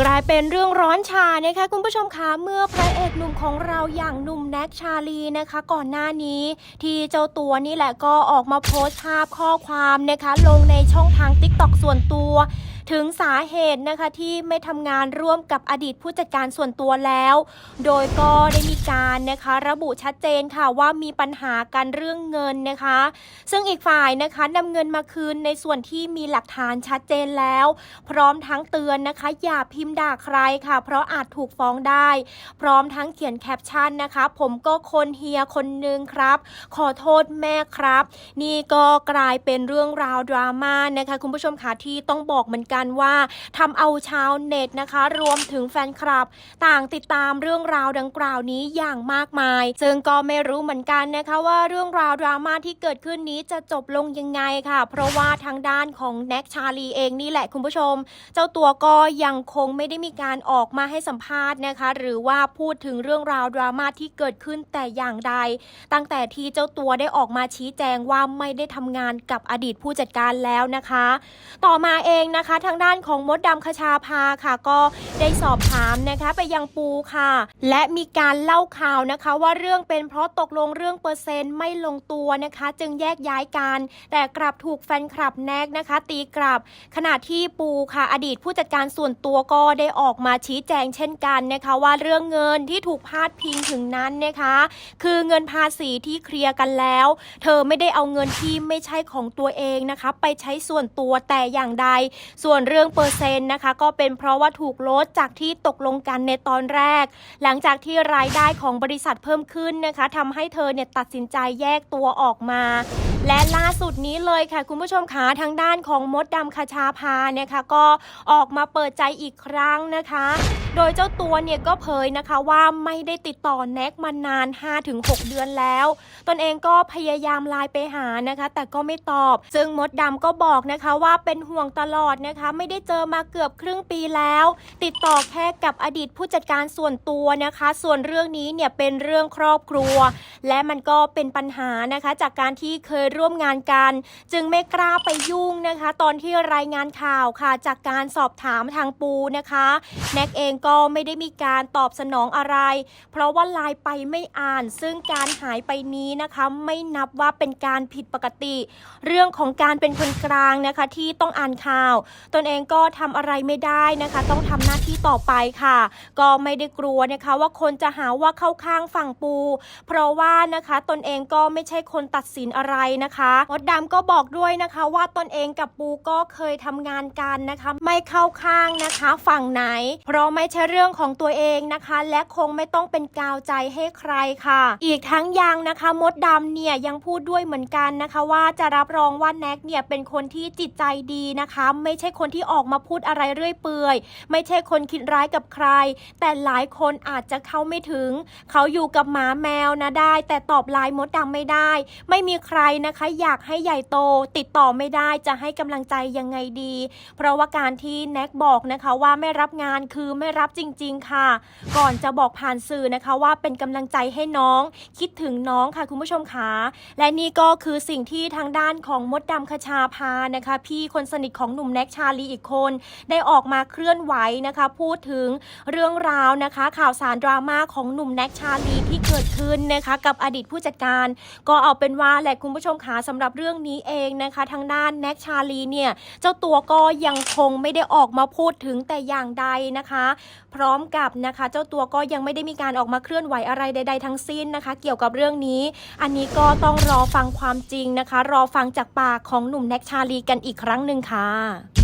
กลายเป็นเรื่องร้อนชานะคะคุณผู้ชมคะเมื่อพระเอกหนุ่มของเราอย่างหนุ่มแน็กชาลีนะคะ ก่อนหน้านี้ ที่เจ้าตัวนี่แหละก็ออกมาโพสต์ภาพข้อความนะคะ ลงในช่องทางติ๊กต็อกส่วนตัว ถึงสาเหตุนะคะที่ไม่ทำงานร่วมกับอดีตผู้จัดการส่วนตัวแล้ว โดยก็ได้มีการนะคะ ระบุชัดเจนค่ะว่ามีปัญหากันเรื่องเงินนะคะ ซึ่งอีกฝ่ายนะคะนำเงินมาคืนในส่วนที่มีหลักฐานชัดเจนแล้ว พร้อมทั้งเตือนนะคะ อย่าพิมพ์ด่าใครค่ะ เพราะอาจถูกฟ้องได้ พร้อมทั้งเขียนแคปชั่นนะคะ ผมก็คนเฮียคนหนึ่งครับ ขอโทษแม่ครับ นี่ก็กลายเป็นเรื่องราวดราม่านะคะ คุณผู้ชมค่ะที่ต้องบอกเหมือนกันว่าทำเอาชาวเน็ตนะคะ รวมถึงแฟนคลับ ต่างติดตามเรื่องราวดังกล่าวนี้อย่างมากมาย ซึ่งก็ไม่รู้เหมือนกันนะคะว่าเรื่องราวดราม่าที่เกิดขึ้นนี้จะจบลงยังไงค่ะ เพราะว่าทางด้านของแน็กชาลีเองนี่แหละคุณผู้ชม เจ้าตัวก็ยังคงไม่ได้มีการออกมาให้สัมภาษณ์นะคะ หรือว่าพูดถึงเรื่องราวดราม่าที่เกิดขึ้นแต่อย่างใด ตั้งแต่ที่เจ้าตัวได้ออกมาชี้แจงว่าไม่ได้ทำงานกับอดีตผู้จัดการแล้วนะคะ ต่อมาเองนะคะทางด้านของมดดำคชาภาค่ะ ก็ได้สอบถามนะคะไปยังปูค่ะ และมีการเล่าข่าวนะคะ ว่าเรื่องเป็นเพราะตกลงเรื่องเปอร์เซ็นต์ไม่ลงตัวนะคะ จึงแยกย้ายกัน แต่กลับถูกแฟนคลับแนกนะคะ ตีกลับ ขณะที่ปูค่ะ อดีตผู้จัดการส่วนตัวก็ได้ออกมาชี้แจงเช่นกันนะคะ ว่าเรื่องเงินที่ถูกพาดพิงถึงนั้นนะคะ คือเงินภาษีที่เคลียร์กันแล้ว เธอไม่ได้เอาเงินที่ไม่ใช่ของตัวเองนะคะ ไปใช้ส่วนตัวแต่อย่างใดส่วนนเรื่องเปอร์เซ็นต์นะคะ ก็เป็นเพราะว่าถูกลดจากที่ตกลงกันในตอนแรก หลังจากที่รายได้ของบริษัทเพิ่มขึ้นนะคะทำให้เธอเนี่ยตัดสินใจแยกตัวออกมาและล่าสุดนี้เลยค่ะ คุณผู้ชมคะทางด้านของมดดำคชาพาเนี่ยค่ะก็ออกมาเปิดใจอีกครั้งนะคะ โดยเจ้าตัวเนี่ยก็เผยนะคะว่าไม่ได้ติดต่อแน็กมานาน 5-6 เดือนแล้ว ตนเองก็พยายามไลน์ไปหานะคะ แต่ก็ไม่ตอบ ซึ่งมดดำก็บอกนะคะว่าเป็นห่วงตลอดนะคะไม่ได้เจอมาเกือบครึ่งปีแล้ว ติดต่อแค่กับอดีตผู้จัดการส่วนตัวนะคะ ส่วนเรื่องนี้เนี่ยเป็นเรื่องครอบครัว และมันก็เป็นปัญหานะคะ จากการที่เคยร่วมงานกัน จึงไม่กล้าไปยุ่งนะคะ ตอนที่รายงานข่าวค่ะ จากการสอบถามทางปูนะคะแน็กเองก็ไม่ได้มีการตอบสนองอะไร เพราะว่าไลน์ไปไม่อ่าน ซึ่งการหายไปนี้นะคะ ไม่นับว่าเป็นการผิดปกติ เรื่องของการเป็นคนกลางนะคะที่ต้องอ่านข่าวตนเองก็ทำอะไรไม่ได้นะคะ ต้องทำหน้าที่ต่อไปค่ะ ก็ไม่ได้กลัวนะคะว่าคนจะหาว่าเข้าข้างฝั่งปู เพราะว่านะคะตนเองก็ไม่ใช่คนตัดสินอะไรนะคะมดดำก็บอกด้วยนะคะว่าตนเองกับปูก็เคยทำงานกันนะคะ ไม่เข้าข้างนะคะฝั่งไหน เพราะไม่ใช่เรื่องของตัวเองนะคะ และคงไม่ต้องเป็นกาวใจให้ใครค่ะ อีกทั้งยังนะคะมดดำเนี่ยยังพูดด้วยเหมือนกันนะคะ ว่าจะรับรองว่าแน็กเนี่ยเป็นคนที่จิตใจดีนะคะ ไม่ใช่คนนที่ออกมาพูดอะไรเรื่อยเปื่อย ไม่ใช่คนคิดร้ายกับใคร แต่หลายคนอาจจะเข้าไม่ถึง เขาอยู่กับหมาแมวนะได้ แต่ตอบไลน์มดดำไม่ได้ ไม่มีใครนะคะ อยากให้ใหญ่โต ติดต่อไม่ได้จะให้กำลังใจยังไงดี เพราะว่าการที่แน็กบอกนะคะว่าไม่รับงานคือไม่รับจริง ๆ ค่ะ ก่อนจะบอกผ่านสื่อนะคะว่าเป็นกำลังใจให้น้อง คิดถึงน้องค่ะคุณผู้ชมคะและนี่ก็คือสิ่งที่ทางด้านของมดดำคชาพานะคะ พี่คนสนิทของหนุ่มแน็กชาาลีอีกคน ได้ออกมาเคลื่อนไหวนะคะ พูดถึงเรื่องราวนะคะ ข่าวสารดราม่าของหนุ่มแน็กชาลีที่เกิดขึ้นนะคะกับอดีตผู้จัดการ ก็เอาเป็นว่าแหละคุณผู้ชมคะสำหรับเรื่องนี้เองนะคะ ทางด้านแน็กชาลีเนี่ยเจ้าตัวก็ยังคงไม่ได้ออกมาพูดถึงแต่อย่างใดนะคะ พร้อมกับนะคะเจ้าตัวก็ยังไม่ได้มีการออกมาเคลื่อนไหวอะไรใด ๆ ทั้งสิ้นนะคะ เกี่ยวกับเรื่องนี้ อันนี้ก็ต้องรอฟังความจริงนะคะ รอฟังจากปากของหนุ่มแน็กชาลีกันอีกครั้งหนึ่งค่ะ